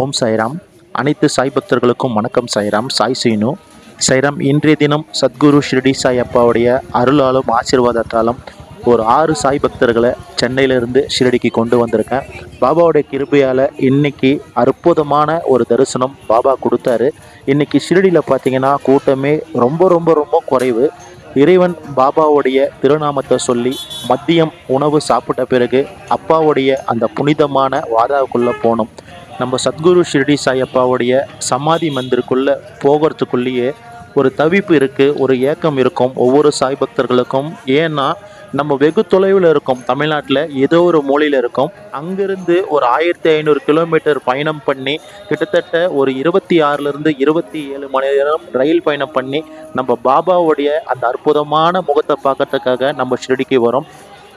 ஓம் சாய்ராம். அனைத்து சாய் பக்தர்களுக்கும் வணக்கம் சாய்ராம். சாய் சீனு. சைராம் இன்றைய தினம் சத்குரு ஷிரடி சாய் அப்பாவுடைய அருளாலும் ஆசீர்வாதத்தாலும் ஒரு ஆறு சாய் பக்தர்களை சென்னையிலிருந்து ஷிரடிக்கு கொண்டு வந்திருக்கேன். பாபாவுடைய கிருபையால் இன்னைக்கு அற்புதமான ஒரு தரிசனம் பாபா கொடுத்தாரு. இன்னைக்கு ஷிரடியில் பார்த்தீங்கன்னா கூட்டமே ரொம்ப ரொம்ப ரொம்ப குறைவு. இறைவன் பாபாவுடைய திருநாமத்தை சொல்லி மதியம் உணவு சாப்பிட்ட பிறகு அப்பாவுடைய அந்த புனிதமான வாதாவுக்குள்ளே போனோம். நம்ம சத்குரு ஷிரடி சாயப்பாவுடைய சமாதி மந்திருக்குள்ளே போகிறதுக்குள்ளேயே ஒரு தவிப்பு இருக்குது ஒரு ஏக்கம் இருக்கும் ஒவ்வொரு சாய் பக்தர்களுக்கும். ஏன்னா நம்ம வெகு தொலைவில் இருக்கோம். தமிழ்நாட்டில் ஏதோ ஒரு மூலையில் இருக்கோம். அங்கிருந்து ஒரு ஆயிரத்தி ஐநூறு கிலோமீட்டர் பயணம் பண்ணி கிட்டத்தட்ட ஒரு இருபத்தி ஆறுலேருந்து இருபத்தி ஏழு மணி நேரம் ரயில் பயணம் பண்ணி நம்ம பாபாவுடைய அந்த அற்புதமான முகத்தை பார்க்கறதுக்காக நம்ம ஷிரடிக்கு வரோம்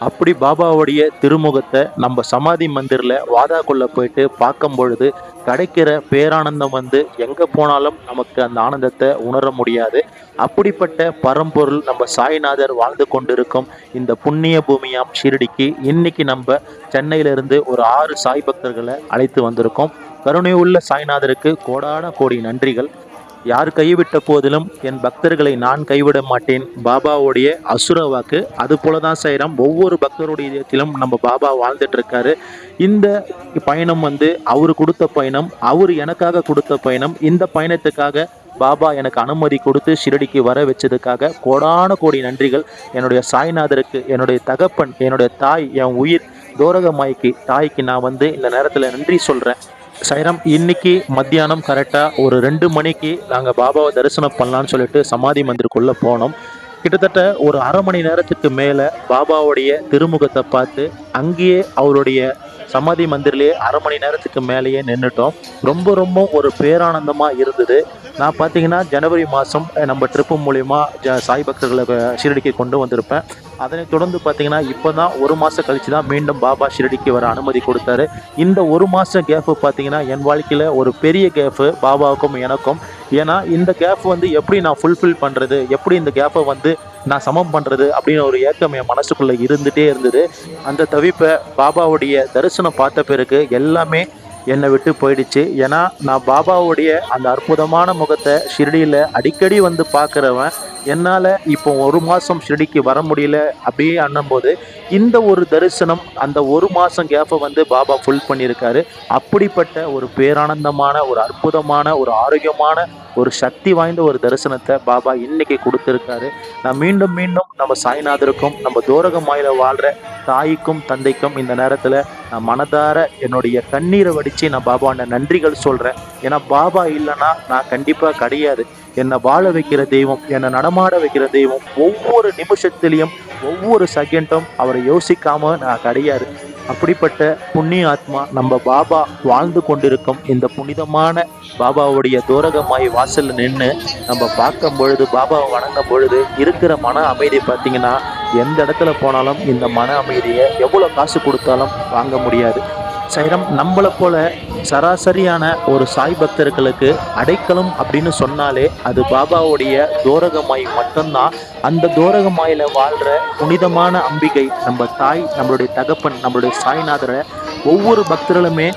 அப்படி பாபாவுடைய திருமுகத்தை நம்ம சமாதி மந்திரில் வாதாக்குள்ளே போயிட்டு பார்க்கும் பொழுது கிடைக்கிற பேரானந்தம் வந்து எங்கே போனாலும் நமக்கு அந்த ஆனந்தத்தை உணர முடியாது. அப்படிப்பட்ட பரம்பொருள் நம்ம சாய்நாதர் வாழ்ந்து கொண்டிருக்கும் இந்த புண்ணிய பூமியாம் ஷிரடிக்கு இன்னைக்கு நம்ம சென்னையிலிருந்து ஒரு ஆறு சாய் பக்தர்களை அழைத்து வந்திருக்கோம். கருணை உள்ள சாய்நாதருக்கு கோடான கோடி நன்றிகள். யார் கைவிட்ட போதிலும் என் பக்தர்களை நான் கைவிட மாட்டேன். பாபாவுடைய அசுர வாக்கு அது போல தான் செய்கிறோம் ஒவ்வொரு பக்தருடைய இதயத்திலும் நம்ம பாபா வாழ்ந்துட்டு இருக்காரு இந்த பயணம் வந்து அவர் கொடுத்த பயணம் அவர் எனக்காக கொடுத்த பயணம். இந்த பயணத்துக்காக பாபா எனக்கு அனுமதி கொடுத்து ஷிரடிக்கு வர வச்சதுக்காக கோடான கோடி நன்றிகள். என்னுடைய சாய்நாதருக்கு என்னுடைய தகப்பன் என்னுடைய தாய் என் உயிர் தோரகமாய்க்கு தாய்க்கு நான் வந்து இந்த நேரத்தில் நன்றி சொல்கிறேன் சைரம் இன்னைக்கு மத்தியானம் கரெக்டாக ஒரு ரெண்டு மணிக்கு நாங்கள் பாபாவை தரிசனம் பண்ணலான்னு சொல்லிட்டு சமாதி மந்திருக்குள்ளே போனோம். கிட்டத்தட்ட ஒரு அரை மணி நேரத்துக்கு மேலே பாபாவுடைய திருமுகத்தை பார்த்து அங்கேயே அவருடைய சமாதி மந்திரிலே அரை மணி நேரத்துக்கு மேலேயே நின்றுட்டோம் ரொம்ப ரொம்ப ஒரு பேரானந்தமாக இருந்தது. நான் பார்த்தீங்கன்னா ஜனவரி மாதம் நம்ம ட்ரிப்பு மூலிமா ஜ சாய் பக்தர்களை ஷிரடிக்கு கொண்டு வந்திருப்பேன். அதனைத் தொடர்ந்து பார்த்தீங்கன்னா இப்போ தான் ஒரு மாதம் கழித்து தான் மீண்டும் பாபா ஷிரடிக்கு வர அனுமதி கொடுத்தாரு. இந்த ஒரு மாதம் கேஃபு பார்த்தீங்கன்னா என் வாழ்க்கையில் ஒரு பெரிய கேஃபு பாபாவுக்கும் எனக்கும். ஏன்னா இந்த கேஃப் வந்து எப்படி நான் ஃபுல்ஃபில் பண்ணுறது எப்படி இந்த கேஃபை வந்து நான் சமம் பண்ணுறது அப்படின்னு ஒரு ஏக்கம் என் மனசுக்குள்ளே இருந்துகிட்டே இருந்தது. அந்த தவிப்பை பாபாவுடைய தரிசனம் பார்த்த பிறகு எல்லாமே என்னை விட்டு போயிடுச்சு. ஏன்னா நான் பாபாவுடைய அந்த அற்புதமான முகத்தை ஷிரடியில் அடிக்கடி வந்து பார்க்குறவன் என்னால் இப்போ ஒரு மாதம் ஷிரடிக்கு வர முடியல அப்படியே அண்ணும்போது இந்த ஒரு தரிசனம் அந்த ஒரு மாதம் கேப்பை வந்து பாபா ஃபுல் பண்ணியிருக்காரு. அப்படிப்பட்ட ஒரு பேரானந்தமான ஒரு அற்புதமான ஒரு ஆரோக்கியமான ஒரு சக்தி வாய்ந்த ஒரு தரிசனத்தை பாபா இன்னைக்கு கொடுத்துருக்காரு. நான் மீண்டும் மீண்டும் நம்ம சாய்நாதருக்கும் நம்ம தூரகமாயில வாழ்கிற தாய்க்கும் தந்தைக்கும் இந்த நேரத்தில் நான் மனதார என்னுடைய கண்ணீரை வடித்து நான் பாபாண்ட நன்றிகள் சொல்கிறேன் ஏன்னா பாபா இல்லைன்னா நான் கண்டிப்பாக கிடையாது. என்னை வாழ வைக்கிற தெய்வம் என்னை நடமாட வைக்கிற தெய்வம் ஒவ்வொரு நிமிஷத்துலேயும் ஒவ்வொரு செகண்டும் அவரை யோசிக்காமல் நான் கிடையாது. அப்படிப்பட்ட புண்ணிய ஆத்மா நம்ம பாபா வாழ்ந்து கொண்டிருக்கும் இந்த புனிதமான பாபாவுடைய தோரகமாய் வாசல்ல நின்று நம்ம பார்க்கும் பொழுது பாபாவை வணங்கும் பொழுது இருக்கிற மன அமைதி பார்த்தீங்கன்னா எந்த இடத்துல போனாலும் இந்த மன அமைதியை எவ்வளோ காசு கொடுத்தாலும் வாங்க முடியாது. சைரம் நம்மளை போல சராசரியான ஒரு சாய் பக்தர்களுக்கு அடைக்கலம் அப்படின்னு சொன்னாலே அது பாபாவுடைய தோரகமாய் மட்டும்தான். அந்த தோரகமாயில வாழ்கிற புனிதமான அம்பிகை நம்ம தாய் நம்மளுடைய தகப்பன் நம்மளுடைய சாய்நாதரை ஒவ்வொரு பக்தர்களுமே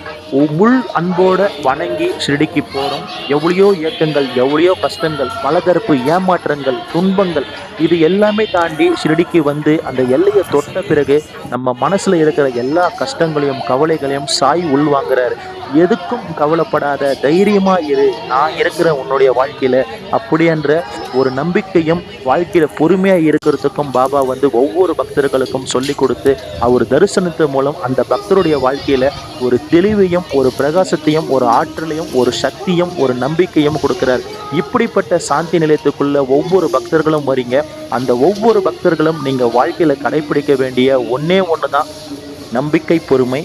முள் அன்போடு வணங்கி ஷிரடிக்கு போகிறோம் எவ்வளையோ இயக்கங்கள் எவ்வளையோ கஷ்டங்கள் பலதரப்பு ஏமாற்றங்கள் துன்பங்கள் இது எல்லாமே தாண்டி ஷிரடிக்கு வந்து அந்த எல்லையை தொட்ட பிறகு நம்ம மனசில் இருக்கிற எல்லா கஷ்டங்களையும் கவலைகளையும் சாய் உள்வாங்கிறார். எதுக்கும் கவலைப்படாத தைரியமா இரு. நான் இருக்கிற உன்னுடைய வாழ்க்கையில அப்படி என்ற ஒரு நம்பிக்கையும் வாழ்க்கையில பொறுமையா இருக்கிறதுக்கும் பாபா வந்து ஒவ்வொரு பக்தர்களுக்கும் சொல்லி கொடுத்து அவர் தரிசனத்து மூலம் அந்த பக்தருடைய வாழ்க்கையில ஒரு தெளிவையும் ஒரு பிரகாசத்தையும் ஒரு ஆற்றலையும் ஒரு சக்தியும் ஒரு நம்பிக்கையும் கொடுக்கிறார். இப்படிப்பட்ட சாந்தி நிலையத்துக்குள்ள ஒவ்வொரு பக்தர்களும் வரீங்க. அந்த ஒவ்வொரு பக்தர்களும் நீங்கள் வாழ்க்கையில் கடைபிடிக்க வேண்டிய ஒன்றே ஒன்று தான் நம்பிக்கை பொறுமை.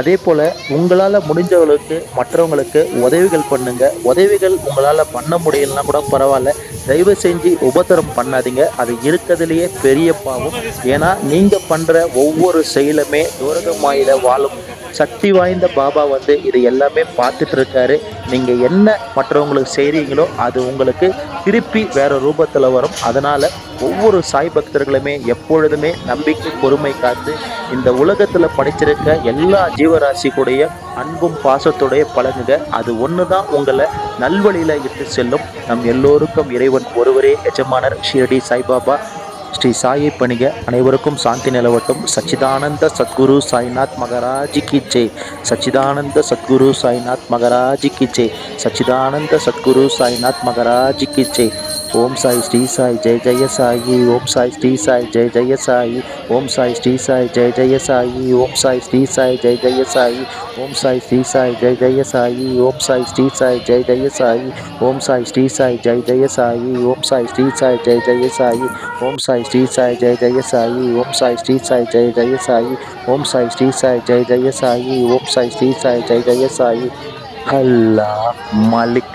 அதே போல் உங்களால் முடிஞ்சவங்களுக்கு மற்றவங்களுக்கு உதவிகள் பண்ணுங்க. உதவிகள் உங்களால் பண்ண முடியலனா கூட பரவாயில்ல. தயவு செஞ்சு உபத்திரம் பண்ணாதீங்க. அது இருக்கிறதுலையே பெரிய பாவம். ஏன்னா நீங்கள் பண்ணுற ஒவ்வொரு செயலுமே துரகமாயில வாழும். சக்தி வாய்ந்த பாபா வந்து இது எல்லாமே பார்த்துட்டு இருக்காரு நீங்கள் என்ன மற்றவங்களுக்கு செய்கிறீங்களோ அது உங்களுக்கு திருப்பி வேறு ரூபத்தில் வரும். அதனால் ஒவ்வொரு சாய் பக்தர்களுமே எப்பொழுதுமே நம்பிக்கை பொறுமை காத்து இந்த உலகத்தில் படைச்சிருக்க எல்லா ஜீவராசிக்குடைய அன்பும் பாசத்துடைய பழகுங்க. அது ஒன்று தான் உங்களை நல்வழியில் இட்டு செல்லும். நம் எல்லோருக்கும் இறைவன் ஒருவரே எஜமானர் ஷிரடி சாய்பாபா. ஸ்ரீ சாயை பணிக. அனைவருக்கும் சாந்தி நிலவட்டும். சச்சிதானந்த சத்குரு சாய்நாத் மகராஜி கி ஜெய். சச்சிதானந்த சத்குரு சாய்நாத் மகராஜி கி ஜெய். சச்சிதானந்த சத்குரு சாய்நாத் மகராஜி கி ஜெய். ஓம் சாய் ஸ்ரீ சாய் ஜெய ஜெய சாயி ஓம் சாய் ஸ்ரீ சாய் ஜெய ஜெய சாயி ஓம் சாய் ஸ்ரீ சாய் ஜெய ஜெய சாயி ஓம் சாய் ஸ்ரீ சாய் ஜெய ஜெய சாயி ஓம் சாய் ஸ்ரீ சாய் ஜெய ஜெய சாயி ஓம் சாய் ஸ்ரீ சாய் ஜெய ஜெய சாயி ஓம் சாய் ஸ்ரீ சாய் ஜெய ஜெய சாயி ஓம் சாய் ஸ்ரீ சாய் ஜெய ஜெய சாயி ஓம் சாய் ஸ்ரீ சாய் ஜெய ஜெய சாயி ஓம் சாய் ஸ்ரீ சாய் ஜெய ஜெய சாயி ஓம் சாய் ஸ்ரீ சாய் ஜெய ஜெய சாயி ஓம் சாய் ஸ்ரீ சாய் ஜெய ஜெய சாயி அல்லாஹ் மலிக்